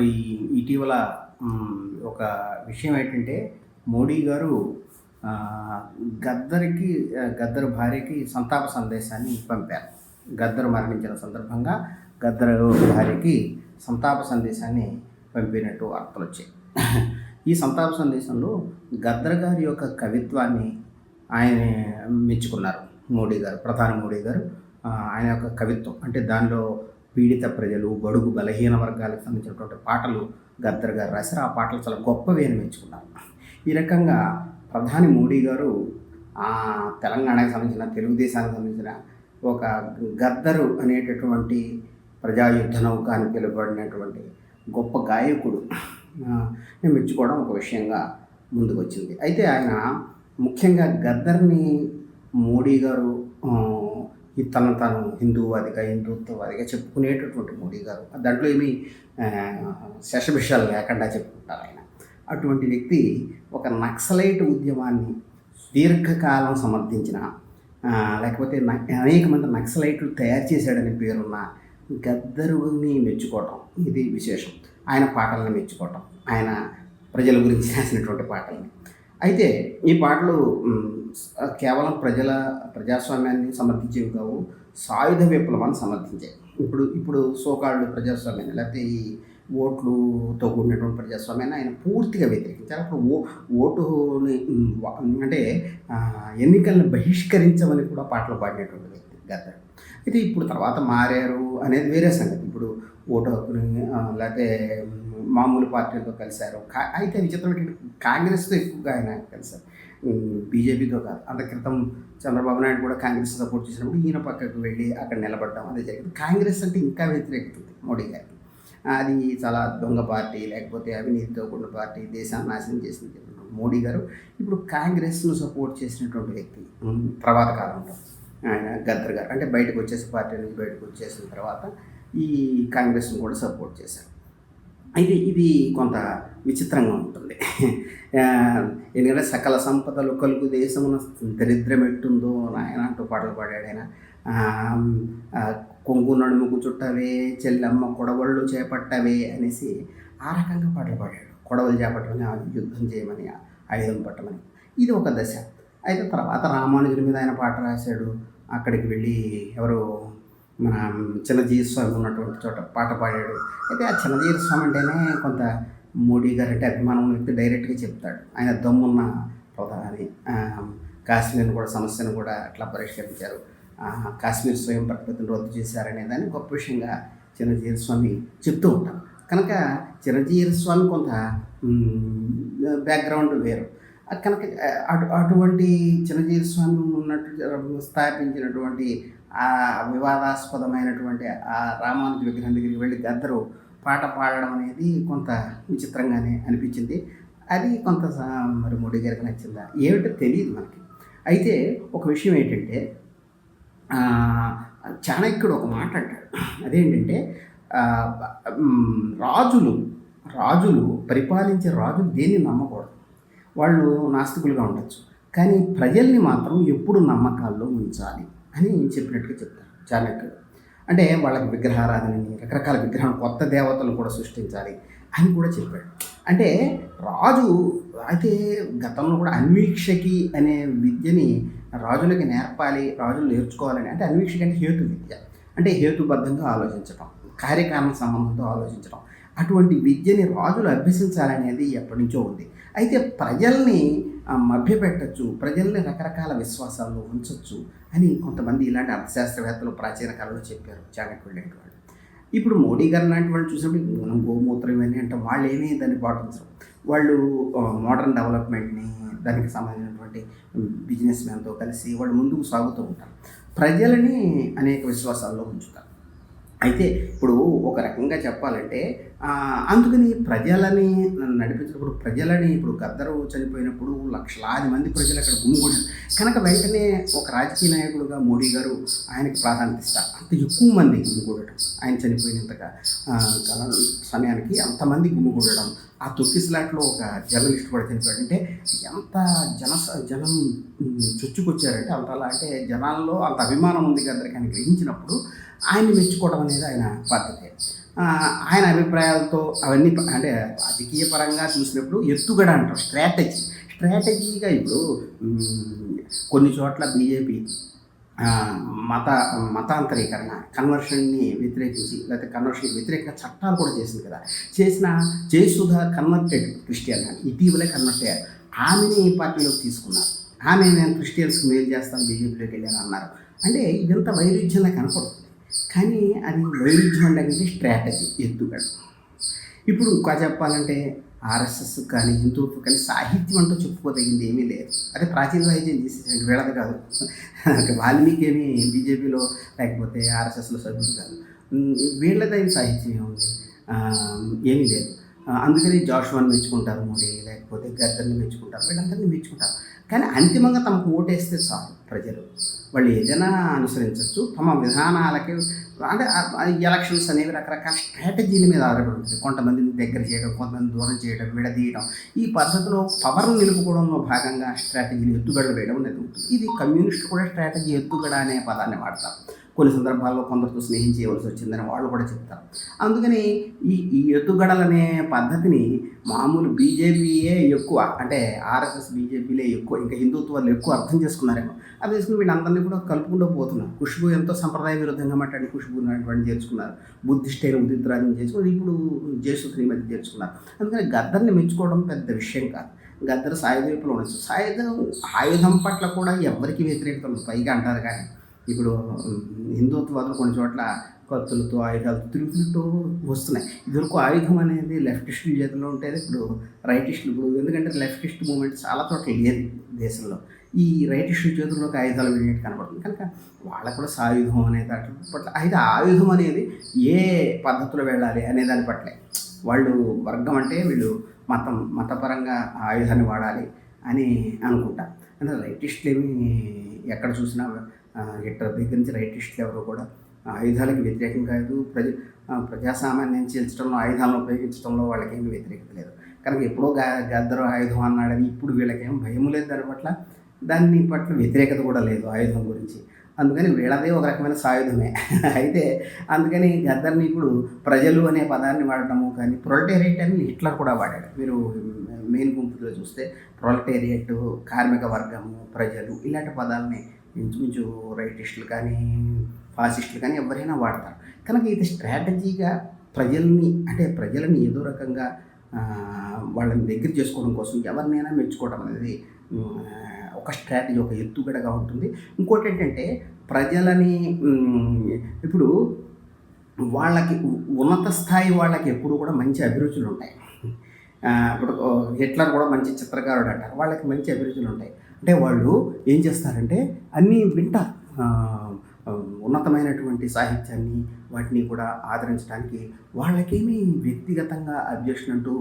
ఈ ఇటీవల ఒక విషయం ఏంటంటే మోడీ గారు గద్దరికి గద్దర్ భార్యకి సంతాప సందేశాన్ని పంపారు. గద్దర్ మరణించిన సందర్భంగా గద్దర్ భార్యకి సంతాప సందేశాన్ని పంపినట్టు వార్తలు వచ్చాయి. ఈ సంతాప సందేశంలో గద్దర్ గారి యొక్క కవిత్వాన్ని ఆయన మెచ్చుకున్నారు. మోడీ గారు ప్రధాని మోడీ గారు ఆయన యొక్క కవిత్వం అంటే దానిలో పీడిత ప్రజలు బడుగు బలహీన వర్గాలకు సంబంధించినటువంటి పాటలు గద్దర్ గారు రాశారు. ఆ పాటలు చాలా గొప్పవి అని మెచ్చుకున్నారు ఈ రకంగా ప్రధాని మోడీ గారు తెలంగాణకు సంబంధించిన తెలుగుదేశానికి సంబంధించిన ఒక గద్దరు అనేటటువంటి ప్రజాయుద్ధ నౌక అని పిలువబడినటువంటి గొప్ప గాయకుడు. నేను మెచ్చుకోవడం ఒక విషయంగా ముందుకు వచ్చింది అయితే ఆయన ముఖ్యంగా గద్దర్ని మోడీ గారు తను తాను హిందూవాదిగా హిందుత్వవాదిగా చెప్పుకునేటటువంటి మోడీ గారు. దాంట్లో ఏమీ ఆ, శషభిషాలు లేకుండా చెప్పుకుంటారు ఆయన. అటువంటి వ్యక్తి ఒక నక్సలైట్ ఉద్యమాన్ని దీర్ఘకాలం సమర్థించిన లేకపోతే అనేక మంది నక్సలైట్లు తయారు చేశాడని పేరున్న గద్దరుని మెచ్చుకోవటం. ఇది విశేషం. ఆయన పాటలను మెచ్చుకోవటం. ఆయన ప్రజల గురించి రాసినటువంటి పాటల్ని. అయితే ఈ పాటలు కేవలం ప్రజల ప్రజాస్వామ్యాన్ని సమర్థించేవి కావు సాయుధ విప్లవాన్ని సమర్థించాయి. ఇప్పుడు ఇప్పుడు సోకాళ్ళు ప్రజాస్వామ్యాన్ని లేకపోతే ఈ ఓట్లుతో కూడినటువంటి ప్రజాస్వామ్యాన్ని ఆయన పూర్తిగా వ్యతిరేకించారు. అప్పుడు ఓ ఓటుని అంటే ఎన్నికలను బహిష్కరించమని కూడా పాటలు పాడినటువంటి వ్యక్తి గద్దర్. అయితే ఇప్పుడు తర్వాత మారారు అనేది వేరే సంగతి. ఇప్పుడు ఓటు హక్కుని లేకపోతే మామూలు పార్టీలతో కలిశారు. అయితే విచిత్రం ఏంటంటే కాంగ్రెస్తో ఎక్కువగా ఆయన కలిశారు. బీజేపీతో కాదు. అంత క్రితం చంద్రబాబు నాయుడు కూడా కాంగ్రెస్ సపోర్ట్ చేసినప్పుడు ఈయన పక్కకు వెళ్ళి అక్కడ నిలబడడం అదే జరిగింది. కాంగ్రెస్ అంటే ఇంకా వ్యతిరేకత మోడీ గారికి. అది చాలా దొంగ పార్టీ లేకపోతే అవినీతితో కూడిన పార్టీ దేశాన్ని నాశనం చేసింది మోడీ గారు. ఇప్పుడు కాంగ్రెస్ను సపోర్ట్ చేసినటువంటి వ్యక్తి ఉమ్, తర్వాత కాలంలో ఆయన గద్దర్ గారు. అంటే బయటకు వచ్చేసి పార్టీ నుంచి బయటకు వచ్చేసిన తర్వాత ఈ కాంగ్రెస్ను కూడా సపోర్ట్ చేశారు. అయితే ఇది కొంత విచిత్రంగా ఉంటుంది. ఎందుకంటే సకల సంపదలు కలుగు దేశమున దరిద్రం ఎట్టుందో నాయన అంటూ పాటలు పాడాడు ఆయన కొంగు నడుముకు చుట్టవే చెల్లెమ్మ కొడవళ్ళు చేపట్టవే అనేసి ఆ రకంగా పాటలు పాడాడు. కొడవలు చేపట్టమని ఆ యుద్ధం చేయమని ఆయుధం పట్టమని. ఇది ఒక దశ. అయితే తర్వాత రామానుజుడి మీద ఆయన పాట రాశాడు. అక్కడికి వెళ్ళి ఎవరు మన చిన్నజీవి స్వామి ఉన్నటువంటి చోట పాట పాడాడు. అయితే ఆ చిన్నజీవి స్వామి అంటేనే కొంత మోడీ గారు అంటే అభిమానం వ్యక్తి డైరెక్ట్గా చెప్తాడు. ఆయన దమ్మున్న ప్రధాని. కాశ్మీర్ని కూడా సమస్యను కూడా అట్లా పరిష్కరించారు. కాశ్మీర్ స్వయం ప్రతిపత్తిని రద్దు చేశారనే దాన్ని గొప్ప విషయంగా చిరంజీవి స్వామి చెప్తూ ఉంటారు. కనుక చిరంజీవి స్వామి కొంత బ్యాక్గ్రౌండ్ వేరు. కనుక అటు అటువంటి చిరంజీవి స్వామి ఉన్నట్టు స్థాపించినటువంటి ఆ వివాదాస్పదమైనటువంటి ఆ రామానుజ విగ్రహం దగ్గరికి వెళ్ళి గద్దరు పాట పాడడం అనేది కొంత విచిత్రంగానే అనిపించింది. అది కొంత స- మరి మోడీ గారికి నచ్చిందా? ఏమిటో తెలియదు మనకి. అయితే ఒక విషయం ఏంటంటే చాణక్యుడు ఒక మాట అంటాడు. అదేంటంటే రాజులు రాజులు పరిపాలించే రాజులు దేన్ని నమ్మకూడదు. వాళ్ళు నాస్తికులుగా ఉండొచ్చు. కానీ ప్రజల్ని మాత్రం ఎప్పుడు నమ్మకాల్లో ఉంచాలి. అని చెప్పినట్టుగా చెప్తారు చాణక్యుడు. అంటే వాళ్ళకి విగ్రహారాధనని రకరకాల విగ్రహం కొత్త దేవతలు కూడా సృష్టించాలి అని కూడా చెప్పాడు. అంటే రాజు అయితే గతంలో కూడా అన్వీక్షకి అనే విద్యని రాజులకి నేర్పాలి రాజులు నేర్చుకోవాలని అంటే అన్వీక్షకి అంటే హేతు విద్య. అంటే హేతుబద్ధంగా ఆలోచించడం కార్యకారణ సంబంధంతో ఆలోచించడం అటువంటి విద్యని రాజులు అభ్యసించాలనేది ఎప్పటి నుంచో ఉంది. అయితే ప్రజల్ని మభ్యపెట్టచ్చు ప్రజల్ని రకరకాల విశ్వాసాల్లో ఉంచవచ్చు అని కొంతమంది ఇలాంటి అర్థశాస్త్రవేత్తలు ప్రాచీన కాలంలో చెప్పారు చాణక్యుడు లాంటి వాళ్ళు. ఇప్పుడు మోడీ గారు లాంటి వాళ్ళు చూసినప్పుడు మనం గోమూత్రం ఇవన్నీ అంటే వాళ్ళు ఏమీ దాన్ని పాటించరు. వాళ్ళు మోడర్న్ డెవలప్మెంట్ని దానికి సంబంధించినటువంటి బిజినెస్ మ్యాన్తో కలిసి వాళ్ళు ముందుకు సాగుతూ ఉంటారు. ప్రజలని అనేక విశ్వాసాల్లో ఉంచుతారు. అయితే ఇప్పుడు ఒక రకంగా చెప్పాలంటే అందుకని ప్రజలని నడిపించినప్పుడు ప్రజలని ఇప్పుడు గద్దరు చనిపోయినప్పుడు లక్షలాది మంది ప్రజలు అక్కడ గుమ్మిగూడారు కనుక వెంటనే ఒక రాజకీయ నాయకుడుగా మోడీ గారు ఆయనకి ప్రాధాన్యత ఇస్తారు. అంత ఎక్కువ మంది గుమ్మిగూడటం ఆయన చనిపోయినంతగా కల సమయానికి అంతమంది గుమ్మిగూడడం ఆ తొక్కిసలాట్లో ఒక జర్నలిస్ట్ కూడా చనిపోయాడు. అంటే ఎంత జన జనం చొచ్చుకొచ్చారంటే అంతలా అంటే జనాల్లో అంత అభిమానం ఉంది గద్దరికి అని గ్రహించినప్పుడు ఆయన్ని మెచ్చుకోవడం అనేది ఆయన పద్ధతి. ఆయన అభిప్రాయాలతో అవన్నీ అంటే రాజకీయ పరంగా చూసినప్పుడు ఎత్తుగడ అంటారు. స్ట్రాటజీ. స్ట్రాటజీగా ఇప్పుడు కొన్ని చోట్ల బీజేపీ మత మతాంతరీకరణ కన్వర్షన్ని వ్యతిరేకించి లేకపోతే కన్వర్షన్ వ్యతిరేక చట్టాలు కూడా చేసింది కదా. చేసిన జయసుధ కన్వర్టెడ్ క్రిస్టియన్ అని ఇటీవలే కన్వర్ట్ అయ్యారు. ఆమెని పార్టీలోకి తీసుకున్నారు. ఆమె నేను క్రిస్టియన్స్కి మేలు చేస్తాను బీజేపీలోకి వెళ్ళాను అన్నారు. అంటే ఇదంతా వైరుధ్యంగా కనపడుతుంది. కానీ అది వైరుధ్యం అంటే స్ట్రాటజీ ఎత్తుగడ. ఇప్పుడు ఇంకా చెప్పాలంటే ఆర్ఎస్ఎస్ కానీ హిందుత్వం కానీ సాహిత్యం అంటూ చెప్పుకోదగింది ఏమీ లేదు. అదే ప్రాచీన సాహిత్యం చేసేసండి వీళ్ళది కాదు. వాల్మీకి ఏమి బీజేపీలో లేకపోతే ఆర్ఎస్ఎస్లో సభ్యుడు కాదు. వీళ్ళదైన సాహిత్యం ఏముంది? ఏమీ లేదు. అందుకని జాషువాన్ని మెచ్చుకుంటారు మోడీ లేకపోతే గద్దర్ని మెచ్చుకుంటారు వీళ్ళందరినీ మెచ్చుకుంటారు. కానీ అంతిమంగా తమకు ఓటేస్తే చాలు ప్రజలు. వాళ్ళు ఏదైనా అనుసరించవచ్చు తమ విధానాలకి అంటే ఎలక్షన్స్ అనేవి రకరకాల స్ట్రాటజీల మీద ఆధారపడి ఉంటుంది. కొంతమందిని దగ్గర చేయడం కొంతమంది దూరం చేయడం విడదీయడం. ఈ పద్ధతిలో పవర్ని నిలుపుకోవడంలో భాగంగా స్ట్రాటజీని ఎత్తుగడలు వేయడం అనేది ఉంటుంది. ఇది కమ్యూనిస్ట్ కూడా స్ట్రాటజీ ఎత్తుగడ అనే పదాన్ని వాడతారు. కొన్ని సందర్భాల్లో కొందరితో స్నేహం చేయవలసి వచ్చిందని వాళ్ళు కూడా చెప్తారు. అందుకని ఈ ఈ ఎత్తుగడలనే పద్ధతిని మామూలు బీజేపీయే ఎక్కువ అంటే ఆర్ఎస్ఎస్ బీజేపీలే ఎక్కువ ఇంకా హిందుత్వాలు ఎక్కువ అర్థం చేసుకున్నారేమో. అది తీసుకుని వీళ్ళందరినీ కూడా కలుపుకుంటూ పోతున్నారు. ఖుష్బు ఎంతో సంప్రదాయ విరుద్ధంగా మాట్లాడి ఖుష్బు అటువంటి చేర్చుకున్నారు. బుద్ధిస్ట్ అయిన ఉదిత్రాజం చేసుకుని ఇప్పుడు జయసుత్రి మధ్య చేర్చుకున్నారు. అందుకని గద్దర్ని మెచ్చుకోవడం పెద్ద విషయం కాదు. గద్దర్ సాయుధ వైపులో ఉండొచ్చు సాయుధం ఆయుధం పట్ల కూడా ఎవరికి వ్యతిరేకత పైగా అంటారు కానీ ఇప్పుడు హిందుత్వాలు హిందుత్వాదులు కొన్ని చోట్ల కత్తులతో ఆయుధాలతో తిరుగుతున్నట్టు వస్తున్నాయి. ఇదివరకు ఆయుధం అనేది లెఫ్టిస్టుల చేతిలో ఉంటేది ఇప్పుడు రైటిస్టులు ఇప్పుడు ఎందుకంటే లెఫ్టిస్ట్ మూమెంట్ చాలా చోట్ల లేదు దేశంలో. ఈ రైటిస్టుల చేతుల్లోకి ఆయుధాలు వెళ్ళినట్టు కనబడుతుంది. కనుక వాళ్ళకు కూడా సాయుధం అనే దాంట్లో పట్ల అయితే ఆయుధం అనేది ఏ పద్ధతిలో వెళ్ళాలి అనే దాని పట్లే. వాళ్ళు వర్గం అంటే వీళ్ళు మతం మతపరంగా ఆయుధాన్ని వాడాలి అని అనుకుంటా. అంటే రైటిస్టులు ఏమి ఎక్కడ చూసినా ఆ, హిట్లర్ దగ్గర నుంచి రైటిస్టులు ఎవరు కూడా ఆయుధాలకు వ్యతిరేకం కాదు. ప్రజ ప్రజాసామాన్యం ప్రజాసామాన్యాన్ని చీల్చడంలో ఆయుధాలను ఉపయోగించడంలో వాళ్ళకేమి వ్యతిరేకత లేదు. కనుక ఎప్పుడో గా గద్దరు ఆయుధం అన్నాడని ఇప్పుడు వీళ్ళకేం భయం లేదు దాని పట్ల. దాని పట్ల వ్యతిరేకత కూడా లేదు ఆయుధం గురించి. అందుకని వీళ్ళదే ఒక రకమైన సాయుధమే. అయితే అందుకని గద్దర్ని ఇప్పుడు ప్రజలు అనే పదాన్ని వాడటము కానీ ప్రొలటేరియట్ అని హిట్లర్ కూడా వాడాడు. మీరు మెయిన్ గుంపులో చూస్తే ప్రొలటేరియట్ కార్మిక వర్గము ప్రజలు ఇలాంటి పదాలని ఇంచుమించు రైటిస్టులు కానీ ఫాసిస్టులు కానీ ఎవరైనా వాడతారు. కనుక ఇది స్ట్రాటజీగా ప్రజల్ని అంటే ప్రజలని ఏదో రకంగా వాళ్ళని దగ్గర చేసుకోవడం కోసం ఎవరినైనా మెచ్చుకోవడం అనేది ఒక స్ట్రాటజీ ఒక ఎత్తుగడగా ఉంటుంది. ఇంకోటి ఏంటంటే ప్రజలని ఇప్పుడు వాళ్ళకి ఉన్నత స్థాయి వాళ్ళకి ఎప్పుడు కూడా మంచి అభిరుచులు ఉంటాయి. ఇప్పుడు హిట్లర్ కూడా మంచి చిత్రకారుడు అంటారు. వాళ్ళకి మంచి అభిరుచులు ఉంటాయి. అంటే వాళ్ళు ఏం చేస్తారంటే అన్నీ వింటారు ఉన్నతమైనటువంటి సాహిత్యాన్ని వాటిని కూడా ఆదరించడానికి వాళ్ళకేమీ వ్యక్తిగతంగా అబ్జెక్షన్ అంటూ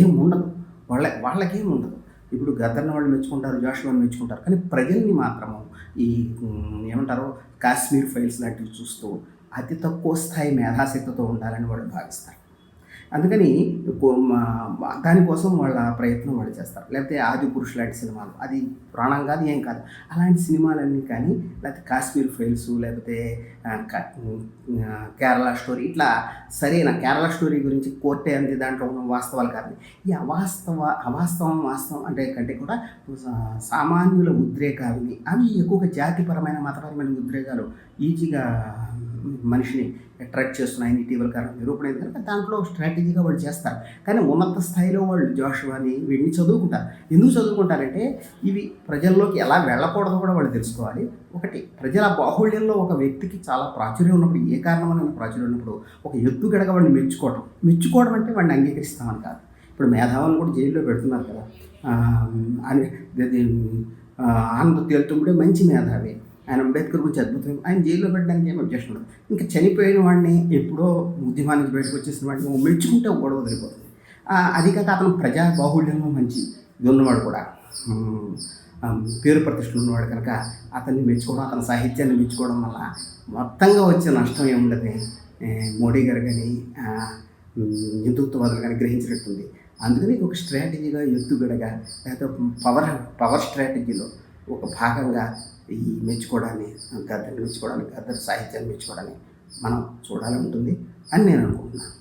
ఏం ఉండదు. వాళ్ళ వాళ్ళకేం ఉండదు. ఇప్పుడు గద్దర్ని వాళ్ళు మెచ్చుకుంటారు జాషువాని మెచ్చుకుంటారు కానీ ప్రజల్ని మాత్రము ఈ ఏమంటారు కాశ్మీర్ ఫైల్స్ లాంటివి చూస్తూ అతి తక్కువ స్థాయి మేధాశక్తితో ఉండాలని వాళ్ళు భావిస్తారు. అందుకని కో- మా- దానికోసం వాళ్ళ ప్రయత్నం వాళ్ళు చేస్తారు. లేకపోతే ఆది పురుష్ లాంటి సినిమాలు. అది ప్రాణం కాదు ఏం కాదు. అలాంటి సినిమాలన్నీ కానీ లేకపోతే కాశ్మీర్ ఫైల్స్ లేకపోతే కేరళ స్టోరీ ఇట్లా సరైన కేరళ స్టోరీ గురించి కోర్టే అంది దాంట్లో ఉన్న వాస్తవాలు కాదు. ఈ అవాస్తవ అవాస్తవం వాస్తవం అంటే కంటే కూడా సామాన్యుల ఉద్రేకాలని అవి ఎక్కువగా జాతిపరమైన మతపరమైన ఉద్రేకాలు ఈజీగా మనిషిని అట్రాక్ట్ చేస్తున్నాయని ఇటీవల కాలం నిరూపణ అయింది కనుక దాంట్లో స్ట్రాటజీగా వాళ్ళు చేస్తారు. కానీ ఉన్నత స్థాయిలో వాళ్ళు జోషువాని వీడిని చదువుకుంటారు. ఎందుకు చదువుకుంటారంటే ఇవి ప్రజల్లోకి ఎలా వెళ్ళకూడదో కూడా వాళ్ళు తెలుసుకోవాలి. ఒకటి ప్రజల బాహుళ్యంలో ఒక వ్యక్తికి చాలా ప్రాచుర్యం ఉన్నప్పుడు ఏ కారణమైన ప్రాచుర్యం ఉన్నప్పుడు ఒక ఎత్తు గడగ వాడిని మెచ్చుకోవడం మెచ్చుకోవడం అంటే వాడిని అంగీకరిస్తామని కాదు. ఇప్పుడు మేధావులను కూడా జైల్లో పెడుతున్నారు కదా. అని ఆనంద తేలుతుండే మంచి మేధావి. ఆయన అంబేద్కర్ గురించి అద్భుతం ఆయన జైల్లో పెట్టడానికి ఏం అబ్జెక్షన్ ఉండదు. ఇంకా చనిపోయిన వాడిని ఎప్పుడో ఉద్యమానికి బయటకు వచ్చేసిన వాడిని మెచ్చుకుంటే గొడవ వదిలిపోతుంది. అది కాక అతను ప్రజా బాహుళ్యంలో మంచి ఇది ఉన్నవాడు కూడా. పేరు ప్రతిష్టలు ఉన్నవాడు కనుక అతన్ని మెచ్చుకోవడం అతని సాహిత్యాన్ని మెచ్చుకోవడం వల్ల మొత్తంగా వచ్చే నష్టం ఏముండదు. మోడీ గారు కానీ హిందుత్వవాదులు కానీ గ్రహించినట్టుంది. అందుకని ఒక స్ట్రాటజీగా ఎత్తుగడగా లేకపోతే పవర్ పవర్ స్ట్రాటజీలో ఒక భాగంగా ఈ మెచ్చుకోవడాన్ని గద్దర్ని మెచ్చుకోవడానికి గద్దర్ సాహిత్యాన్ని మెచ్చుకోవడాన్ని మనం చూడాలని ఉంటుంది అని నేను అనుకుంటున్నాను.